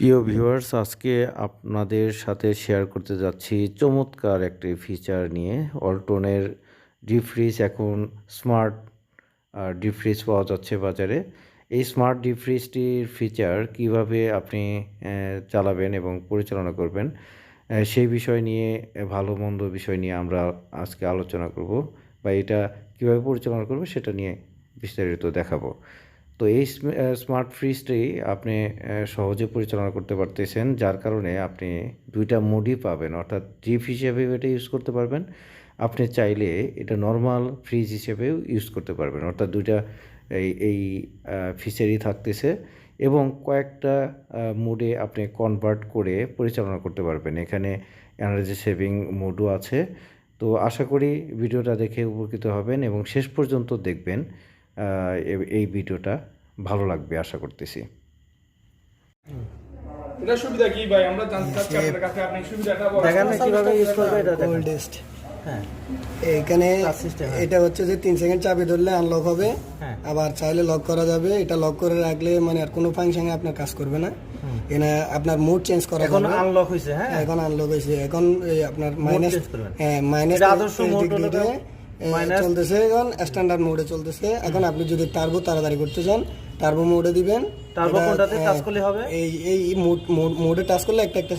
প্রিয় ভিউয়ার্স, আজকে আপনাদের সাথে শেয়ার করতে যাচ্ছি চমৎকার একটি ফিচার নিয়ে। অল্টনের ডিপ ফ্রিজ এখন স্মার্ট ডিপ ফ্রিজ পাওয়া যাচ্ছে বাজারে। এই স্মার্ট ডিপ ফ্রিজটির ফিচার কীভাবে আপনি চালাবেন এবং পরিচালনা করবেন সেই বিষয় নিয়ে ভালো মন্দ বিষয় নিয়ে আমরা আজকে আলোচনা করব বা এটা কীভাবে পরিচালনা করব সেটা নিয়ে বিস্তারিত দেখাবো। তো এই স্মার্ট ফ্রিজটি আপনি সহজে পরিচালনা করতে পারতেছেন। যার কারণে আপনি দুইটা মোডই পাবেন। অর্থাৎ ডিপ হিসেবে এটা ইউজ করতে পারবেন। আপনি চাইলে এটা নর্মাল ফ্রিজ হিসেবেও ইউজ করতে পারবেন। অর্থাৎ দুইটা, এই এই ফিচারই থাকতেছে এবং কয়েকটা মোডে আপনি কনভার্ট করে পরিচালনা করতে পারবেন। এখানে এনার্জি সেভিং মোডও আছে। তো আশা করি ভিডিওটা দেখে উপকৃত হবেন এবং শেষ পর্যন্ত দেখবেন। এই ভিডিওটা ভালো লাগবে আশা করতেছি। এটা সুবিধা কি ভাই? আমরা জানতে চাচ্ছি আপনার কাছে আপনি সুবিধাটা বলেন দেখান কীভাবে ইউজ করবে এটা ওল্ডেস্ট হ্যাঁ। এখানে হ্যাঁ। এটা হচ্ছে যে তিন সেকেন্ড চাবি ধরলে আনলক হবে। হ্যাঁ। আবার চাইলে লক করা যাবে। এটা লক করে রাখলে মানে আর কোনো ফাংশনে আপনার কাজ করবে না। এখানে আপনার মুড চেঞ্জ করা এখন আনলক হয়েছে হ্যাঁ। এখন আনলক হয়েছে এখন আপনার মাইনাস হ্যাঁ মাইনাস আদর্শ চলতেছে এখন স্ট্যান্ডার্ড মোডে চলতেছে। এখন আপনি যদি টার্বো তাড়াতাড়ি করতে চান টার্বো মোডে দিবেন। এটা, কোনটাতে হ্যাঁ, করলে হবে? এই এই মোড টাচ করলে একটা একটা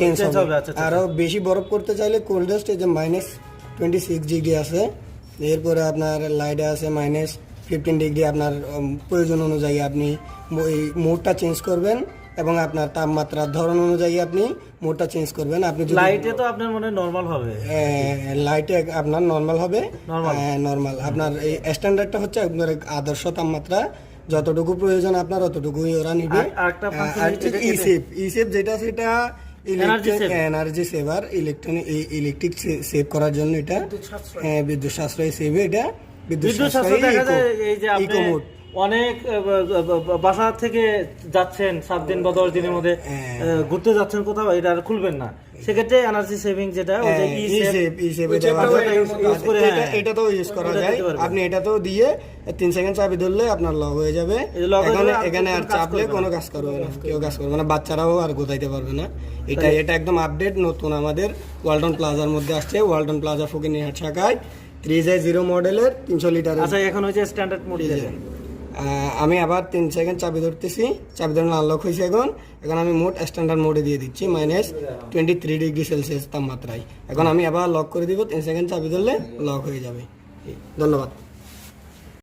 চেঞ্জ হবে, আচ্ছা, আচ্ছা, আরও বেশি বরফ করতে চাইলে কোল্ডেস্ট এই যে মাইনাস টোয়েন্টি সিক্স ডিগ্রি আছে। এরপরে আপনার লাইটে আছে মাইনাস ফিফটিন ডিগ্রি আপনার প্রয়োজন অনুযায়ী আপনি এই মোডটা চেঞ্জ করবেন। এবং আপনার তাপমাত্রার ধরন অনুযায়ী আপনি মোডটা চেঞ্জ করবেন। আপনি লাইটে তো আপনার মনে নর্মাল হবে। লাইটে আপনার নর্মাল হবে। নর্মাল আপনার এই স্ট্যান্ডার্ডটা হচ্ছে আপনার আদর্শ তাপমাত্রা। যতটুকু প্রয়োজন আপনার অতটুকুই ওরা নিবে। আর- আরেকটা function আর ই সেভ ই যেটা সেটা save। Energy saver electronic electric save করার জন্য এটা বিদ্যুৎ সাশ্রয়ী। সেভ এটা বিদ্যুৎ সাশ্রয় এই যে আপনি ইকো মোড অনেক বাসা থেকে যাচ্ছেন সাত দিন বা দশ দিনের মধ্যে হ্যাঁ। ঘুরতে যাচ্ছেন কোথাও এটা আর খুলবেন না। সেক্ষেত্রে এনার্জি সেভিং যেটা হ্যাঁ, এটা এটা- হ্যাঁ। এটাতেও ইউজ করা যায়। আপনি এটাতেও দিয়ে তিন সেকেন্ড চাবি ধরলে আপনার লক হয়ে যাবে। হয়ে এখানে আর চাপলে কোনো কাজ করবে না। কেউ কাজ করবে না। বাচ্চারাও আর গোতাইতে পারবে না। এটা এটা একদম আপডেট নতুন আমাদের ওয়ালটন প্লাজার মধ্যে আসছে। ওয়ালটন প্লাজা ফকিনিহাট শাখায়। থ্রি জিরো মডেলের তিনশো লিটার আচ্ছা এখন হচ্ছে স্ট্যান্ডার্ড মোড দেখেন আহ, আমি আবার তিন সেকেন্ড চাবি ধরতেছি। চাবি ধরে আনলক হয়েছে এখন। এখন আমি মোট স্ট্যান্ডার্ড মোডে দিয়ে দিচ্ছি minus twenty three degree Celsius তাপমাত্রায়। এখন আমি আবার লক করে দিব, তিন সেকেন্ড চাবি ধরলে লক হয়ে যাবে। ধন্যবাদ।